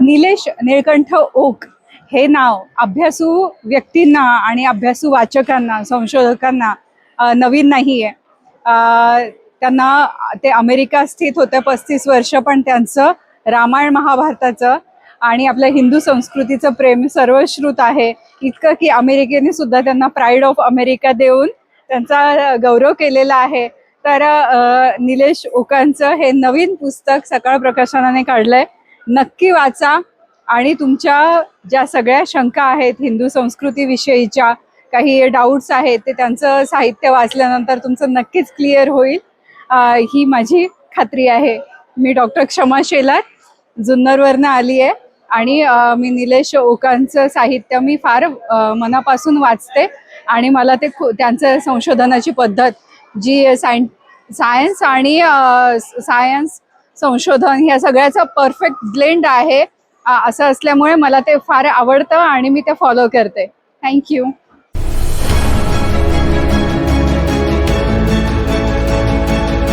Nilesh Nilkanth okay हे नाव अभ्यासू व्यक्तींना आणि अभ्यासू वाचकांना संशोधकांना नवीन नाही आहे त्यांना ते अमेरिका स्थित होते पस्तीस वर्ष पण त्यांचं रामायण महाभारताचं आणि आपल्या हिंदू संस्कृतीचं प्रेम सर्वश्रुत आहे. इतकं की अमेरिकेने सुद्धा त्यांना प्राईड ऑफ अमेरिका देऊन त्यांचा गौरव केलेला आहे. तर निलेश ओकांचं हे नवीन पुस्तक सकाळ प्रकाशनाने काढलंय. नक्की वाचा. आणि तुमच्या ज्या सगळ्या शंका आहेत हिंदू संस्कृतीविषयीच्या काही डाऊट्स आहेत ते त्यांचं साहित्य वाचल्यानंतर तुमचं नक्कीच क्लिअर होईल. ही माझी खात्री आहे. मी डॉक्टर क्षमा शेलार जुन्नरवरनं आली आहे. आणि मी निलेश ओकांचं साहित्य मी फार मनापासून वाचते. आणि मला ते खू त्यांचं संशोधनाची पद्धत जी सायन सायन्स आणि सायन्स संशोधन ह्या सगळ्याचा परफेक्ट ब्लेंड आहे. असं असल्यामुळे मला ते फार आवडतं आणि मी ते फॉलो करते. थँक्यू